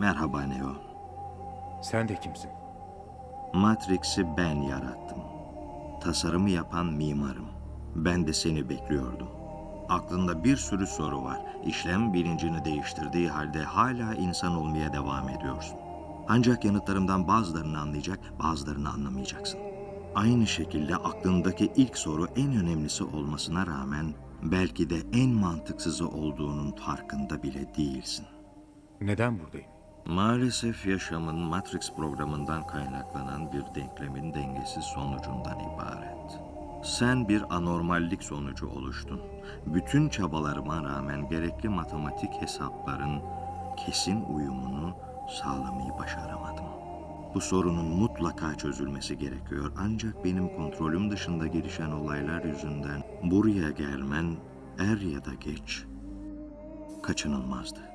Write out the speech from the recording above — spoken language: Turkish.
Merhaba Neo. Sen de kimsin? Matrix'i ben yarattım. Tasarımı yapan mimarım. Ben de seni bekliyordum. Aklında bir sürü soru var. İşlem bilincini değiştirdiği halde hala insan olmaya devam ediyorsun. Ancak yanıtlarımdan bazılarını anlayacak, bazılarını anlamayacaksın. Aynı şekilde aklındaki ilk soru en önemlisi olmasına rağmen belki de en mantıksızı olduğunun farkında bile değilsin. Neden buradayım? Maalesef yaşamın Matrix programından kaynaklanan bir denklemin dengesiz sonucundan ibaret. Sen bir anormallik sonucu oluştun. Bütün çabalarıma rağmen gerekli matematik hesapların kesin uyumunu sağlamayı başaramadım. Bu sorunun mutlaka çözülmesi gerekiyor ancak benim kontrolüm dışında gelişen olaylar yüzünden buraya gelmen er ya da geç kaçınılmazdı.